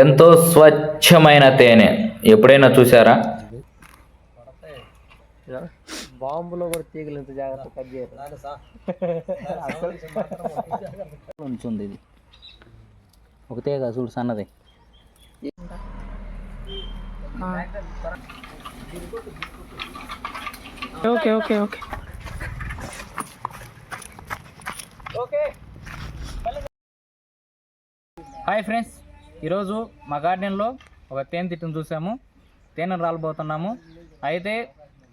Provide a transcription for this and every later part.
ఎంతో స్వచ్ఛమైన తేనె. ఎప్పుడైనా చూసారా బాంబులో కూడా తీగలు ఎంత జాగ్రత్త కట్ చేయరు. ఉంచుంది ఇది. ఒక తీగ చూడు సన్నది. Okay okay okay. Hi friends. ఈరోజు మా గార్డెన్లో ఒక తేనె తిట్టును చూసాము. తేనెను రాలిపోతున్నాము. అయితే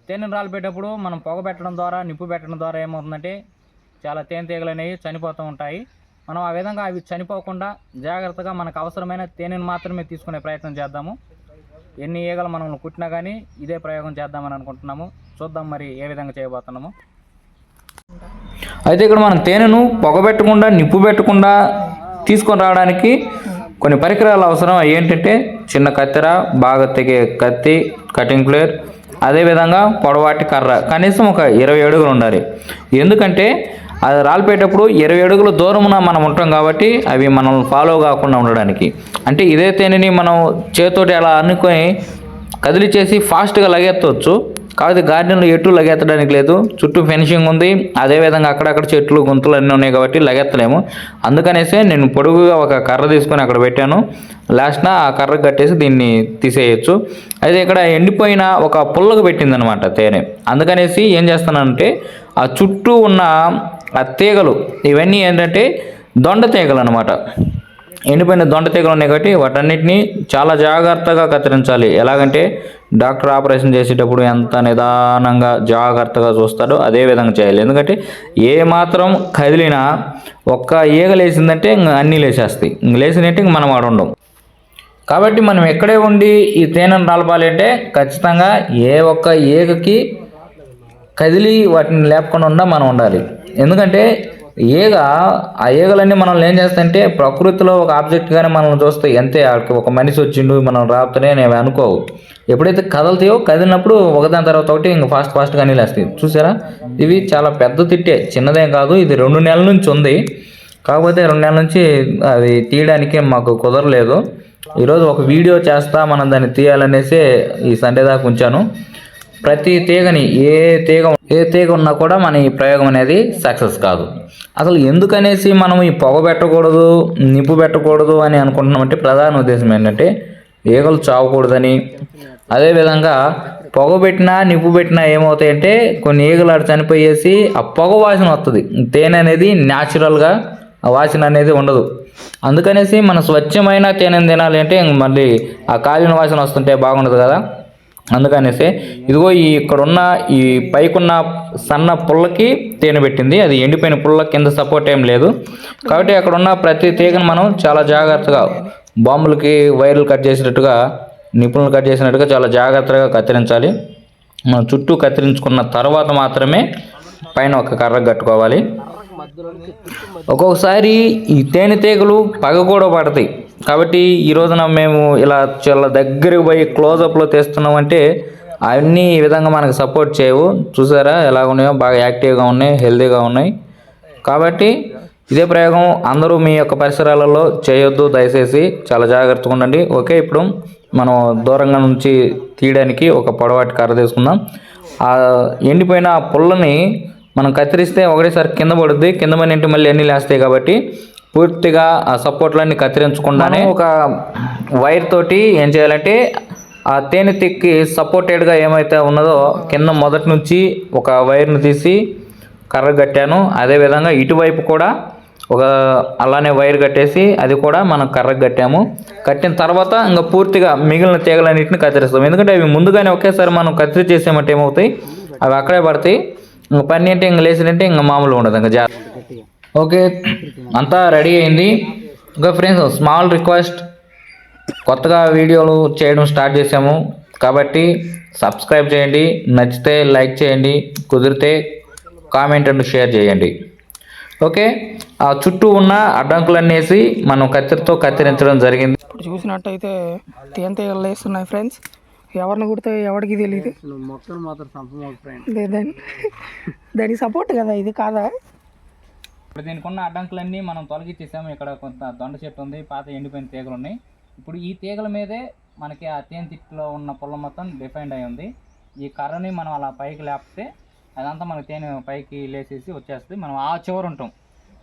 తేనెను రాలిపోయేటప్పుడు మనం పొగ పెట్టడం ద్వారా నిప్పు పెట్టడం ద్వారా ఏమవుతుందంటే చాలా తేనె తీగలు అనేవి చనిపోతూ ఉంటాయి. మనం ఆ విధంగా అవి చనిపోకుండా జాగ్రత్తగా మనకు అవసరమైన తేనెను మాత్రమే తీసుకునే ప్రయత్నం చేద్దాము. ఎన్ని ఈగలు మనం కుట్టినా కానీ ఇదే ప్రయోగం చేద్దామని అనుకుంటున్నాము. చూద్దాం మరి ఏ విధంగా చేయబోతున్నాము. అయితే ఇక్కడ మనం తేనెను పొగబెట్టకుండా నిప్పు పెట్టకుండా తీసుకొని రావడానికి కొన్ని పరికరాలు అవసరం. అవి ఏంటంటే చిన్న కత్తెర బాగా తెగే కత్తి కటింగ్ ప్లేయర్ అదేవిధంగా పొడవాటి కర్ర. కనీసం ఒక ఇరవై అడుగులు ఉండాలి. ఎందుకంటే అది రాలిపోయేటప్పుడు ఇరవై అడుగుల దూరమున మనం ఉంటాం కాబట్టి అవి మనం ఫాలో కాకుండా ఉండడానికి. అంటే ఇదే తేనెని మనం చేతితోటి అలా అనుకొని కదిలిచేసి ఫాస్ట్గా లగెత్తవచ్చు. కాకపోతే గార్డెన్లో ఎటు లగెత్తడానికి లేదు. చుట్టూ ఫెన్సింగ్ ఉంది. అదేవిధంగా అక్కడక్కడ చెట్లు గుంతలు అన్నీ ఉన్నాయి కాబట్టి లగెత్తలేము. అందుకనేసే నేను పొడుగుగా ఒక కర్ర తీసుకొని అక్కడ పెట్టాను. లాస్ట్న ఆ కర్ర కట్టేసి దీన్ని తీసేయచ్చు. అయితే ఇక్కడ ఎండిపోయిన ఒక పుల్లకు పెట్టిందనమాట తేనె. అందుకనేసి ఏం చేస్తానంటే ఆ చుట్టూ ఉన్న ఆ తీగలు ఇవన్నీ ఏంటంటే దొండ తీగలు అనమాట ఎండిపోయిన దొండ తీగలు ఉన్నాయి కాబట్టి వాటన్నిటిని చాలా జాగ్రత్తగా కత్తిరించాలి. ఎలాగంటే డాక్టర్ ఆపరేషన్ చేసేటప్పుడు ఎంత నిదానంగా జాగ్రత్తగా చూస్తాడో అదే విధంగా చేయాలి. ఎందుకంటే ఏ మాత్రం కదిలినా ఒక్క ఈగ లేచిందంటే ఇంక అన్నీ లేచేస్తాయి. ఇంక లేచినట్టు ఇంక మనం ఆడ ఉండం. కాబట్టి మనం ఎక్కడే ఉండి ఈ తేనెను నలపాలి అంటే ఖచ్చితంగా ఏ ఒక్క ఈగకి కదిలి వాటిని లేపకుండా మనం ఉండాలి. ఎందుకంటే ఈగ ఆ ఈగలన్నీ మనం ఏం చేస్తాయంటే ప్రకృతిలో ఒక ఆబ్జెక్ట్గానే మనం చూస్తాయి. అంతే ఒక మనిషి వచ్చిండు మనం రాపుతూనే నేను అనుకోవు. ఎప్పుడైతే కదలుతాయో కదిలినప్పుడు ఒకదాని తర్వాత ఒకటి ఇంకా ఫాస్ట్ ఫాస్ట్గా నీళ్ళేస్తాయి చూసారా? ఇవి చాలా పెద్ద తిట్టే. చిన్నదేం కాదు ఇది రెండు నెలల నుంచి ఉంది. కాకపోతే రెండు నెలల నుంచి అది తీయడానికి మాకు కుదరలేదు. ఈరోజు ఒక వీడియో చేస్తా మనం దాన్ని తీయాలనేసి ఈ సండే దాకా ఉంచాను. ప్రతి తీగని ఏ తీగ ఏ తీగ ఉన్నా కూడా మన ఈ ప్రయోగం అనేది సక్సెస్ కాదు. అసలు ఎందుకనేసి మనం ఈ పొగ పెట్టకూడదు నిప్పు పెట్టకూడదు అని అనుకుంటున్నామంటే ప్రధాన ఉద్దేశం ఏంటంటే ఈగలు చావకూడదని. అదేవిధంగా పొగ పెట్టినా నిప్పు పెట్టినా ఏమవుతాయంటే కొన్ని ఈగలు ఆడ చనిపోయేసి ఆ పొగ వాసన వస్తుంది తేనె అనేది న్యాచురల్గా ఆ వాసన అనేది ఉండదు. అందుకనేసి మన స్వచ్ఛమైన తేనెను తినాలి అంటే మళ్ళీ ఆ కాలిన వాసన వస్తుంటే బాగుండదు కదా. అందుకనేసి ఇదిగో ఈ ఇక్కడున్న ఈ పైకున్న సన్న పుల్లకి తేనె పెట్టింది. అది ఎండిపోయిన పుల్ల కింద సపోర్ట్ ఏం లేదు. కాబట్టి అక్కడ ఉన్న ప్రతి తీగను మనం చాలా జాగ్రత్తగా బాంబులకి వైర్లు కట్ చేసినట్టుగా నిపుణులు కట్ చేసినట్టుగా చాలా జాగ్రత్తగా కత్తిరించాలి. మనం చుట్టూ కత్తిరించుకున్న తర్వాత మాత్రమే పైన ఒక కర్ర కట్టుకోవాలి. ఒక్కొక్కసారి ఈ తేనె తీగలు పగ కూడా పడతాయి. కాబట్టి ఈ రోజున మేము ఇలా చాలా దగ్గరకు పోయి క్లోజప్లో తెస్తున్నామంటే అవన్నీ ఈ విధంగా మనకు సపోర్ట్ చేయవు. చూసారా ఎలా ఉన్నాయో? బాగా యాక్టివ్గా ఉన్నాయి హెల్తీగా ఉన్నాయి. కాబట్టి ఇదే ప్రయోగం అందరూ మీ యొక్క పరిసరాలలో చేయొద్దు దయచేసి చాలా జాగ్రత్తగా ఉండండి. ఓకే ఇప్పుడు మనం దూరంగా నుంచి తీయడానికి ఒక పొడవాటి కర్ర తీసుకుందాం. ఆ ఎండిపోయిన ఆ పుల్లని మనం కత్తిరిస్తే ఒకటేసారి కింద పడుద్ది. కింద పడిన మళ్ళీ అన్నీ లేస్తాయి కాబట్టి పూర్తిగా ఆ సపోర్ట్లన్నీ కత్తిరించకుండానే ఒక వైర్ తోటి ఏం చేయాలంటే ఆ తేనె తిక్కి సపోర్టెడ్గా ఏమైతే ఉన్నదో కింద మొదటి నుంచి ఒక వైర్ను తీసి కర్ర కట్టాను. అదేవిధంగా ఇటువైపు కూడా ఒక అలానే వైర్ కట్టేసి అది కూడా మనం కర్రకు కట్టాము. కట్టిన తర్వాత ఇంకా పూర్తిగా మిగిలిన తీగలన్నింటిని కత్తిరిస్తాం. ఎందుకంటే అవి ముందుగానే ఒకేసారి మనం కత్తిరి చేసేమంటే ఏమవుతాయి? అవి అక్కడే పడతాయి. ఇంకా పని అంటే ఇంకా లేచినంటే ఇంకా మామూలు ఉండదు. ఇంకా జాగ్రత్త. ఓకే అంతా రెడీ అయింది. ఇంకా ఫ్రెండ్స్ స్మాల్ రిక్వెస్ట్ కొత్తగా వీడియోలు చేయడం స్టార్ట్ చేసాము కాబట్టి సబ్స్క్రైబ్ చేయండి నచ్చితే లైక్ చేయండి కుదిరితే కామెంట్ అండ్ షేర్ చేయండి. ఓకే ఆ చుట్టూ ఉన్న అడ్డంకులన్నీ వేసి మనం కత్తిరితో కత్తిరించడం జరిగింది. ఇప్పుడు చూసినట్టయితే తేనె తీగలు లేస్తున్నాయి ఫ్రెండ్స్. ఎవరిని కుడితే ఎవరికి తెలియదు మాత్రం దానికి సపోర్ట్ కదా ఇది కాదా? ఇప్పుడు దీనికి ఉన్న అడ్డంకులన్నీ మనం తొలగించేసాము ఇక్కడ కొంత దొండ చెట్టు ఉంది పాత ఎండిపోయిన తీగలు ఉన్నాయి. ఇప్పుడు ఈ తీగల మీదే మనకి ఆ తేనె తిట్టులో ఉన్న పొలం మొత్తం డిఫైండ్ అయి ఉంది. ఈ కర్రని మనం అలా పైకి లేపితే అదంతా మనకి తేనె పైకి లేసేసి వచ్చేస్తుంది. మనం ఆ చివరు ఉంటాం.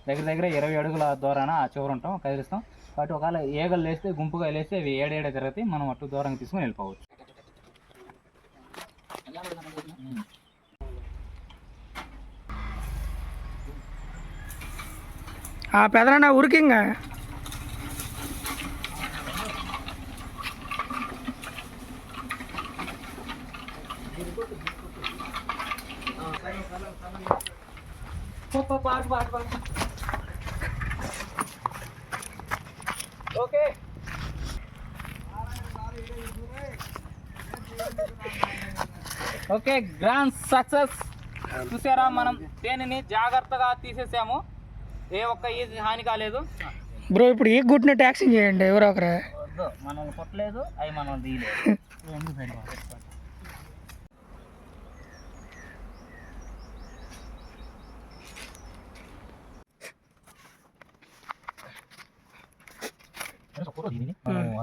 దగ్గర దగ్గర ఇరవై అడుగుల దూరాన ఆ చివరు ఉంటాం కదిలిస్తాం. కాబట్టి ఒకవేళ ఏగలు లేస్తే గుంపుగా లేస్తే అవి ఏడేడే తిరుగుతాయి మనం అటు దూరంగా తీసుకుని వెళ్ళిపోవచ్చు. ఆ పెదరన్న ఉరికింగా ఓకే ఓకే గ్రాండ్ సక్సెస్ చూసారా మనం దేనిని జాగ్రత్తగా తీసేసాము ఏ ఒక్క ఈజీ హాని కాలేదు. బ్రో ఇప్పుడు ఈ గుట్టినట్టు యాక్షన్ చేయండి ఎవరో ఒకరు. వద్దు మనల్ని కొట్టలేదు అవి మనం తీయలేదు. రెండు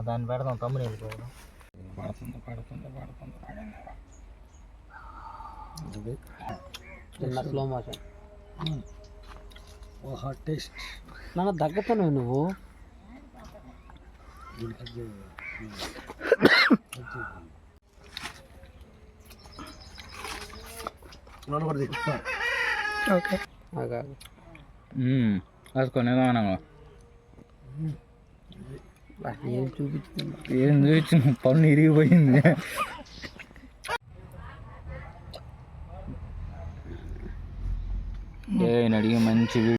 దాన్ని పెడదాం తమ్ముని వెళ్ళిపోవడం పడుతుంది పడుతుంది పడుతుంది. చిన్న స్లో మోషన్ టేస్ట్. నన్ను దగ్గతున్నావు నువ్వు. ఓకే. వేసుకొని ఏం చూపించింది ఏం చూపించిన పన్ను ఇరిగిపోయింది. ఏ అడిగి మంచి